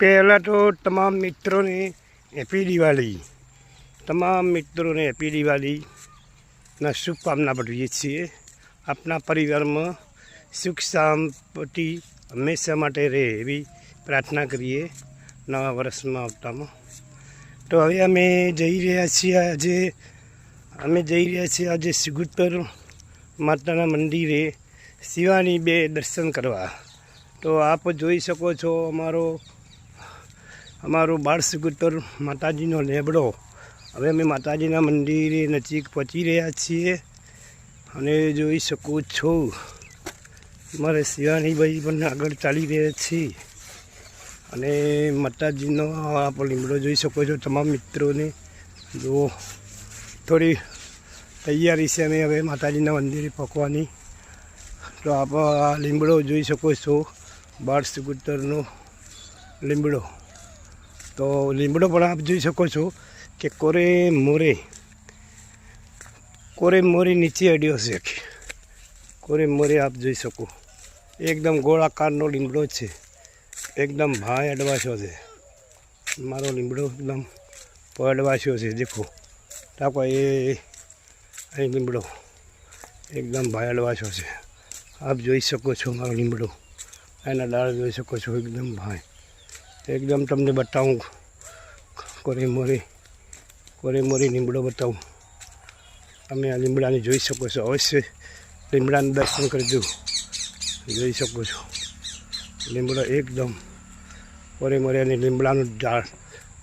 પહેલાં તો તમામ મિત્રોને હેપી દિવાળી તમામ મિત્રોને હેપી દિવાળીના શુભકામના પાઠવીએ છીએ. આપના પરિવારમાં સુખ શાંતિ હંમેશા માટે રહે એવી પ્રાર્થના કરીએ નવા વર્ષમાં આવતામાં. તો હવે અમે જઈ રહ્યા છીએ આજે, અમે જઈ રહ્યા છીએ આજે સિગુતર માતાના મંદિરે શિવાની બે દર્શન કરવા. તો આપ જોઈ શકો છો અમારો અમારો બાળ સિગુતર માતાજીનો લેબડો. હવે અમે માતાજીના મંદિરે નજીક પહોંચી રહ્યા છીએ અને જોઈ શકો છો મારે શિવાનીભાઈ પણ આગળ ચાલી રહ્યા છીએ અને માતાજીનો આપ લીમડો જોઈ શકો છો તમામ મિત્રોને. જો થોડી તૈયારી છે અમે હવે માતાજીના મંદિરે પકવાની તો આપ આ લીમડો જોઈ શકો છો. બાળ સ્કૂટરનો લીમડો. તો લીમડો પણ આપ જોઈ શકો છો કે કોરે મોરે કોરે મોરે નીચે અડ્યો છે કોરે મોરે આપ જોઈ શકો. એકદમ ગોળાકારનો લીમડો છે. એકદમ ભાઈ અડવાશો છે. મારો લીમડો એકદમ અડવાશો છે, દેખો. ટાકો એ અહીં લીમડો. એકદમ ભાઈ અડવાશો છે. આપ જોઈ શકો છો મારો લીમડો. એના ડાળ જોઈ શકો છો, એકદમ ભાઈ. એકદમ તમને બતાવું કોરી મોરી કોરી મોરી લીમડો બતાવું. તમે આ લીમડાને જોઈ શકો છો. અવશ્ય લીમડાનું દર્શન કરજો. જોઈ શકો છો. લીમડો એકદમ કોરે મોરી અને લીમડાનું ઝાડ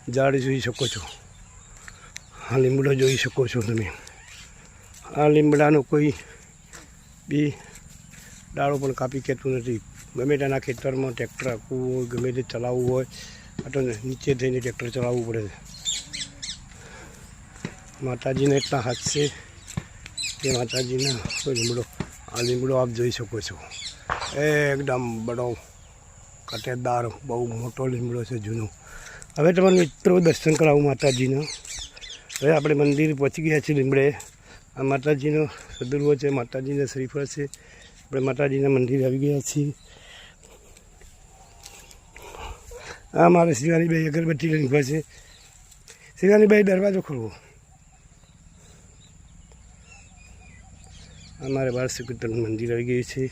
ઝાડ જોઈ શકો છો. આ લીમડો જોઈ શકો છો તમે. આ લીમડાનો કોઈ બી ડાળો પણ કાપી કહેતું નથી. ગમે તેના ખેતરમાં ટ્રેક્ટર આપવું હોય, ગમે તે ચલાવવું હોય તો નીચે થઈને ટ્રેક્ટર ચલાવવું પડે છે. માતાજીના એટલા હાથ છે કે માતાજીના લીમડો, આ લીમડો આપ જોઈ શકો છો. એકદમ બડો કટેદાર, બહુ મોટો લીમડો છે જૂનો. હવે તમારા મિત્રો દર્શન કરાવું માતાજીના. હવે આપણે મંદિર પહોંચી ગયા છીએ લીમડે. આ માતાજીનો સદુર્વ છે, માતાજીના શ્રીફળ છે. આપણે માતાજીના મંદિરે આવી ગયા છીએ. આ મારે શિવાનીભાઈ અગરબત્તી લઈને ઊભા છે. શિવાનીભાઈ દરવાજો ખોલવો. અમારે બાળ શ્રીકૃષ્ણ મંદિર આવી ગયું છે.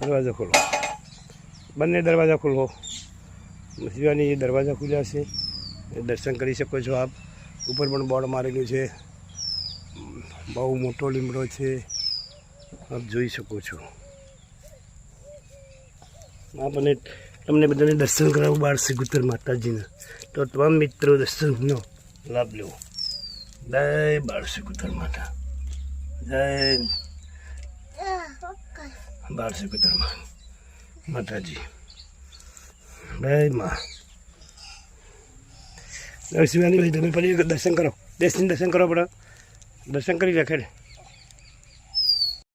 દરવાજો ખોલો. બંને દરવાજા ખોલો શિવાની દરવાજા ખુલ્યા છે. દર્શન કરી શકો છો આપ. ઉપર પણ બોર્ડ મારેલું છે. બહુ મોટો લીમડો છે. આપ જોઈ શકો છો. આપણને તમને બધાને દર્શન કરાવું બાર શ્રીકૃષ્ણ માતાજીના. તો તમામ મિત્રો દર્શનનો લાભ લેવો. જય બાળ શ્રીકૃષ્ણ માતા. જય. બાળ શ્રીકૃષ્ણ માતાજી. જય મા. શિવાની ભાઈ તમે ફરી દર્શન કરો. દેશની દર્શન કરો પડે દર્શન કરી રાખે